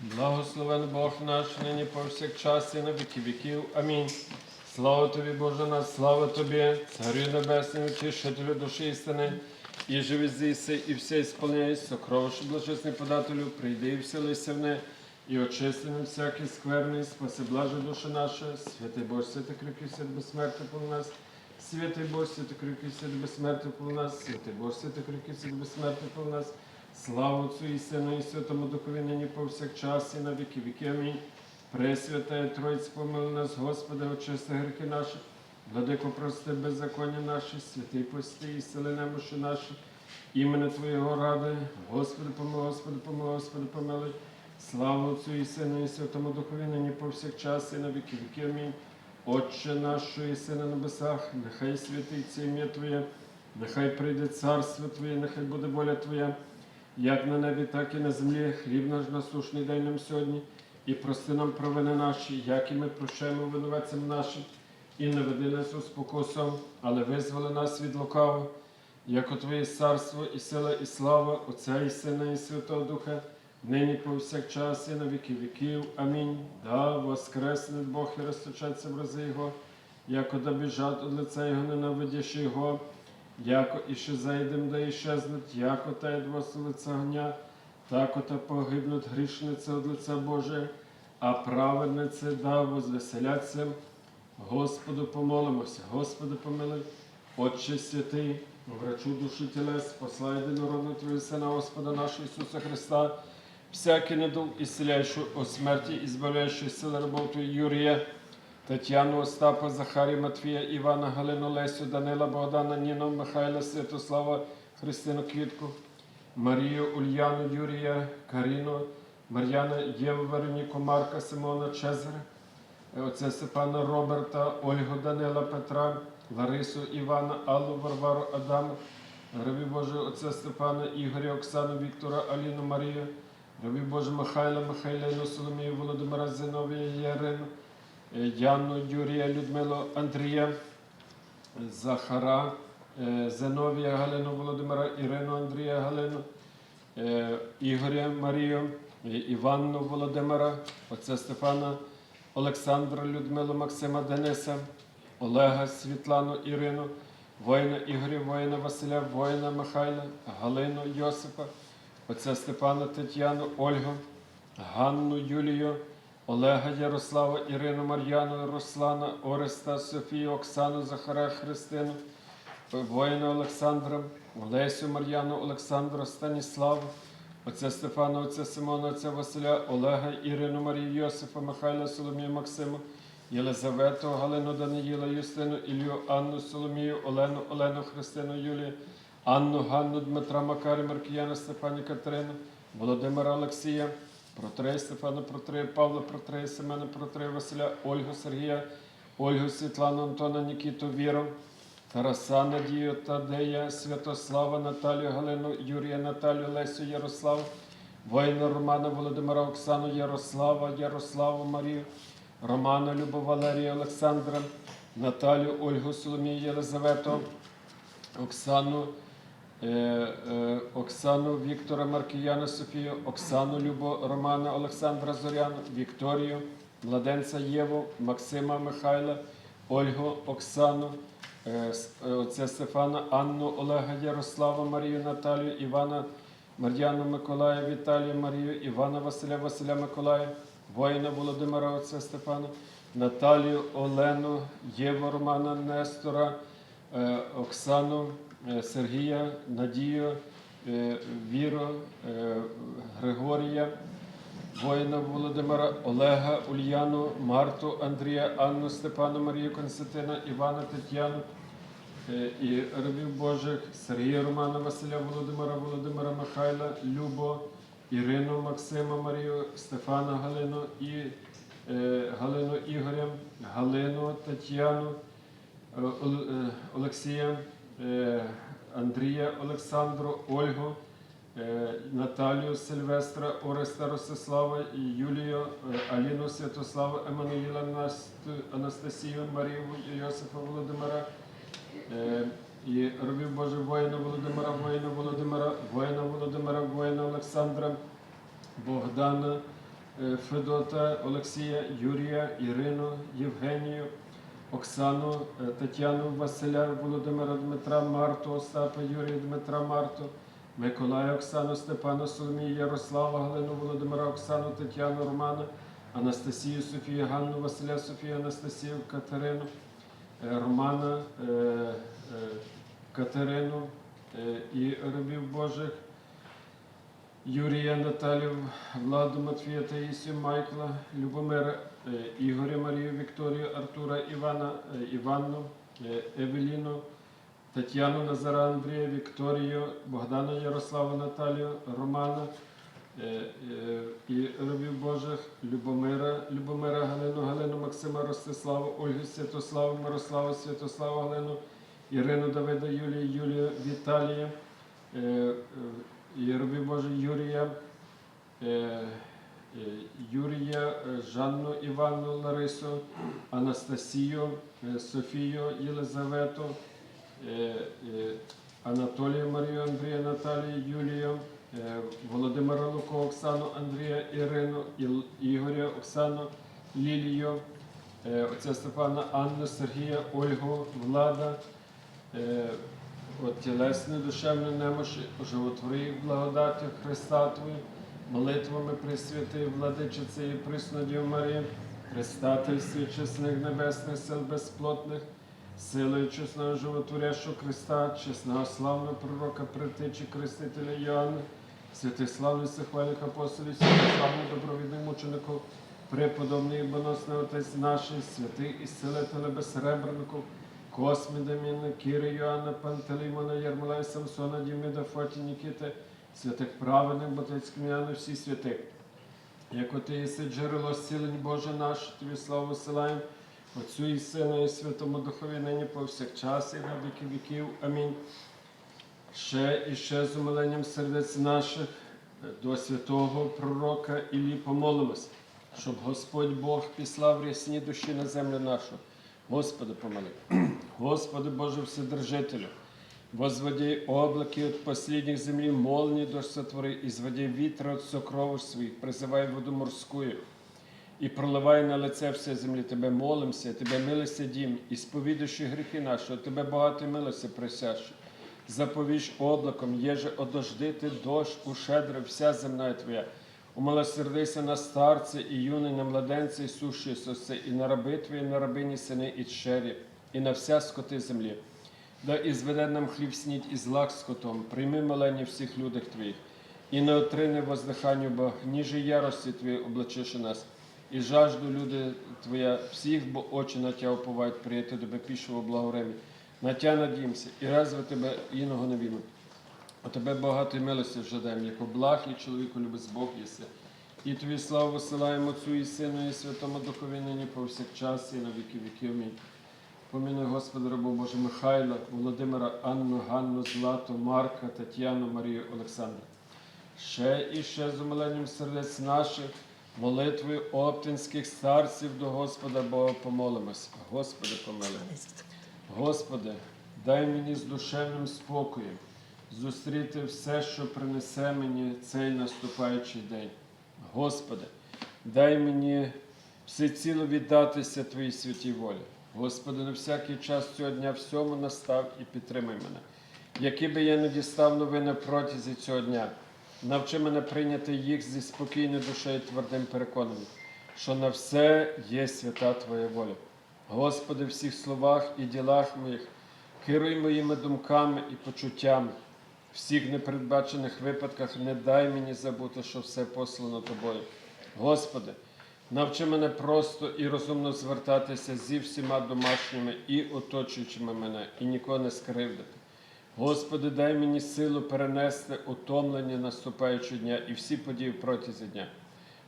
Благословен Бог наш, нині повсякчас і на віки віків. Амінь. Слава тобі, Боже наш, слава тобі, Царю Небесний, утішителю душі істини, і живи зіси, і все ісполняй, сокровище блажесний подателю, прийди і вселися в не, і очисти нам всякий скверний, спаси блаже душа наша, святий Боже, святий кріпкий свят безсмертний по нас, святий Боже, святий кріпкий свят безсмертний по нас, святий Боже, святий кріпкий свят безсмертний по нас, Слава Отцю і Сину і Святому Духові нині повсякчас і на віки віки. Амінь. Пресвятая Тройць, помили нас, Господи, очисти гріхи наші, владико прости беззаконня наші, святий пости і сили немощі наші, імені Твоєго ради, Господи, помилуй, Господи, помилуй, Господи, помилуй. Слава Отцю і Сину і Святому Духові нині повсякчас і на віки віки. Амінь. Отче наш, що єси на небесах, нехай святиться ім'я Твоє, нехай прийде царство Твоє, нехай буде воля Твоя як на небі, так і на землі. Хліб наш насушний дай нам сьогодні, і прости нам провини наші, як і ми прощаємо винуватцям нашим, і не веди нас у спокусу, але визволи нас від лукавого, як Твоє царство, і сила, і слава Отця і Сина, і Святого Духа, нині повсякчас, і на віки віків. Амінь. Да воскресне Бог і розточаться в рази Його, як добіжать від лиця Його, ненавидящи Його. Яко іще зайдем, да іщезнуть, яко та від вас лиця гня, тако та погибнуть грішниці від лиця Боже, а праведниці да возвеселяться. Господу помолимося, Господи помилуй, Отче святий, врачу душі тілес, послай єдинородного Твого Сина, Господа нашого Ісуса Христа, всякий недуг, ісцеляючий о смерті, і збавляючий сили Твоїх Юрія, Тетяну, Остапа, Захарія, Матвія, Івана, Галину, Лесю, Данила, Богдана, Ніну, Михайла, Святослава, Христину Квітку, Марію, Ульяну, Юрія, Каріну, Мар'яна, Єву, Вероніку, Марка, Симона, Чезаря, отця Степана, Роберта, Ольгу, Данила, Петра, Ларису, Івана, Аллу, Варвару, Адама, Рабі Боже, отця Степана, Ігоря, Оксану, Віктора, Аліну, Марію, Рабі Боже, Михайла, Михайлину, Соломію, Володимира, Зиновія, Ярину, Яну, Юрія, Людмилу, Андрія, Захара, е, Зиновія, Галину, Володимира, Ірину, Андрія, Галину, е, Ігоря, Марію, е, Іванну, Володимира, отця Стефана, Олександра, Людмилу, Максима, Дениса, Олега, Світлану, Ірину, воїна Ігоря, воїна Василя, воїна Михайла, Галину, Йосипа, отця Степана, Тетяну, Ольгу, Ганну, Юлію, Олега, Ярослава, Ірину, Мар'яну, Руслана, Ореста, Софію, Оксану, Захара, Христину, воїна Олександра, Олесю, Мар'яну, Олександра, Станіславу, отця Стефана, отця Симона, отця Василя, Олега, Ірину, Марію, Йосифа, Михайла, Соломію, Максиму, Єлизавету, Галину, Даниїла, Юстину, Ілью, Анну, Соломію, Олену, Олену, Христину, Юлію, Анну, Ганну, Дмитра, Макарі, Маркіяна, Степані, Катерину, Володимира Олексія, Протрея Стефана, Протрея Павла, Протрея Семена, Протрея Василя, Ольгу Сергія, Ольгу Світлану, Антона, Нікіту, Віру, Тараса, Надію, Тадея, Святослава, Наталію, Галину, Юрія, Наталію, Лесю, Ярославу, воїна Романа, Володимира, Оксану, Ярослава, Ярославу, Марію, Романа, Любов, Валерія, Олександра, Наталію, Ольгу, Соломію, Єлизавету, Оксану, е, е, Оксану Віктора Маркіяна Софію, Оксану Любо Романа Олександра Зоряну, Вікторію, Младенця Єву, Максима Михайла, Ольгу Оксану, е, е, отця Стефана, Анну Олега Ярослава, Марію Наталію, Івана Мар'яну Миколая, Віталія Марію, Івана Василя, Василя Миколая, воїна Володимира отця Стефана, Наталію Олену, Єву Романа Нестора, е, Оксану, Сергія, Надію, е, Віру, е, Григорія, воїна Володимира, Олега, Ульяну, Марту, Андрія, Анну, Степану, Марію, Константина, Івана, Тетяну е, і рабів Божих, Сергія Романа, Василя, Володимира, Володимира Михайла, Любо, Ірину, Максима, Марію, Стефана, Галину і Галину Ігоря, Галину, Тетяну, Ол- Олексія, Андрія, Олександру, Ольгу, е, Наталію, Сильвестра, Ореста, Ростислава, Юлію, е, Аліну, Святославу, Еммануїла, Анастасію, Марію, Йосифа, Володимира, е, і робів Боже воїна Володимира, воїна Володимира, воїна Володимира, воїна Олександра, Богдана, Федота, Олексія, Юрія, Ірину, Євгенію, Оксану, е, Тетяну, Василя, Володимира Дмитра, Марту, Остапа, Юрія Дмитра, Марту, Миколая, Оксану, Степана, Соломію, Ярослава, Галину, Володимира, Оксану, Тетяну, Романа, Анастасію, Софію, Ганну, Василя, Софію, Анастасію, Катерину, е, Романа, е, Катерину і рабів Божих, Юрія, Наталію, Владу, Матвія, Таїсію, Майкла, Любомира, е, Ігоря, Марію, Вікторію, Артура, Івана, е, Іванну, е, Евеліну, Тетяну, Назара, Андрія, Вікторію, Богдана, Ярослава, Наталію, Романа і рабів Божих, Любомира, Любомира, Галину, Галину, Максима, Ростиславу, Ольгу, Святославу, Мирославу, Святославу, Галину, Ірину, Давида, Юлію, Юлію, Віталія, е, і рабів Божих Юрія, е, е, Юрія, е, Жанну Іванну, Ларису, Анастасію, Софію, Єлизавету, Анатолія Марію, Андрія, Наталію, Юлію, Володимира Луко, Оксану, Андрія, Ірину, Ігоря, Оксану, Лілію, отця Степана, Анну, Сергія, Ольгу, Влада, от тілесне, душевне немощі, животвори їх благодаті Христа Твої, молитвами Пресвятої Владичиці і Приснодів Марії, Христательстві чесних небесних сил безплотних, силою чесного животворящого Христа, чесного славного пророка, притечі Крестителя Йоанна, святих славних сихвальних апостолів, святих славних добровідних мучеників, преподобний і боносний Отець наший, святий і силителя безсребреників, Косміда, Мінна, Кіри, Йоанна, Пантелеймона, Єрмолая, Самсона, Діміда, Фоті, Нікіти, святих праведних, Ботицьких М'яни, всі святих. Як оти єси джерело зцілень Боже наш, тобі славу силаємо, Отцю і Сину, і Святому Духові нині повсякчас і на віки віків. Амінь. Ще і ще з умиленням сердець наших до святого пророка Іллі помолимось, щоб Господь Бог післав рясні душі на землю нашу. Господи, помоли. Господи Боже Вседержителю, возводи облаки от последних земли, молнии дождь сотвори, изводи ветра от сокровищ своих, призывай воду морскую, и проливай на лице все землі. Тебе молимся, Тебе милися дім, і сповідуючи гріхи наші, от Тебе багато милості присящу. Заповіж облаком, єже одождити дощ у щедре вся земна Твоя. Умилосердися на старці і юний, на младенці і суші соси, і на раби Твої, і на рабині сини і чері, і на вся скоти землі. Да ізведе нам хліб сніть і злак скотом, прийми милені всіх людях Твоїх, і не отрини воздиханню, бо ніже ярості Твої облачиши нас, і жажду люди Твоя всіх, бо очі на Тя уповають, прияти тебе пішого благоремі. На Тя надімся, і разве тебе іного не війну. У тебе багато милості жадаємо, як облаг і чоловіку любить Бог єси. І тобі славу висилаємо Отцю і Сину, і Святому Духові нині повсякчас, і на віки віків. Амінь. Помінуй, Господи, рабу Боже Михайла, Володимира, Анну, Ганну, Злату, Марка, Тетяну, Марію, Олександра. Ще і ще з умиленням сердець наших, молитвою оптинських старців до Господа Бога помолимось. Господи, помилуй. Господи, дай мені з душевним спокоєм зустріти все, що принесе мені цей наступаючий день. Господи, дай мені всеціло віддатися Твоїй святій волі. Господи, на всякий час цього дня всьому настав і підтримай мене. Які би я не дістав новини протязі цього дня, навчи мене прийняти їх зі спокійною душею твердим переконанням, що на все є свята Твоя воля. Господи, в всіх словах і ділах моїх, керуй моїми думками і почуттями. Всіх непередбачених випадках не дай мені забути, що все послано Тобою. Господи, навчи мене просто і розумно звертатися зі всіма домашніми і оточуючими мене, і нікого не скривдити. Господи, дай мені силу перенести утомлення наступаючого дня і всі події протязі дня.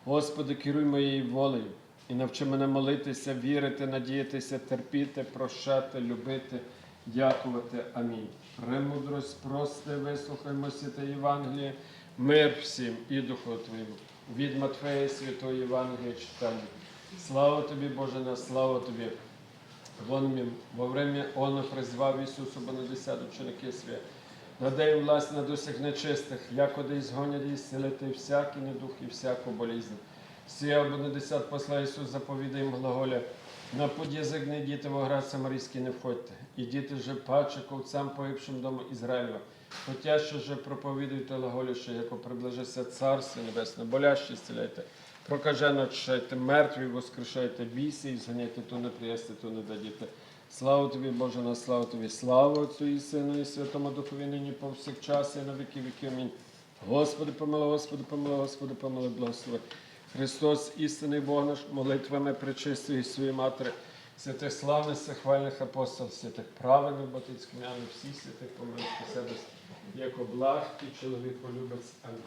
Господи, керуй моєю волею і навчи мене молитися, вірити, надіятися, терпіти, прощати, любити, дякувати. Амінь. Премудрость, прости, вислухаймося та Євангеліє, мир всім і Духу Твоєму. Від Матфея Святої Євангелія читання. Слава тобі, Боже, на слава тобі. Вон во время оно призвав Ісусу Бонадесят ученики свої. Надай їм власть над нечистих, як оди згонять і зцілити всякий недух і всяку болізнь. Сія буде десят посла Ісус заповідає їм глаголя. На путь язик не йдіте, в оград Самарійський не входьте. Ідіте же паче ковцям погибшим дому Ізраїлева. Хотя що же проповідуйте глаголю, що яко приближиться Царство Небесне, болящі зціляйте. Прокажено очищайте, мертві воскрешайте, бійся і зганяйте, то не приясти, то не дадіте. Слава тобі, Боже, на славу тобі, слава Отцю і Сину, і Святому Духові, нині повсякчас, і на віки віки. Амінь. Господи, помилуй, Господи, помилуй, Господи, помилуй, благослови. Христос, істинний Бог наш, молитвами причистої своєї матері, святих славних, всехвальних апостолів, святих праведних батьківських, всіх святих помилуй себе, як облаг і чоловік полюбець. Амінь.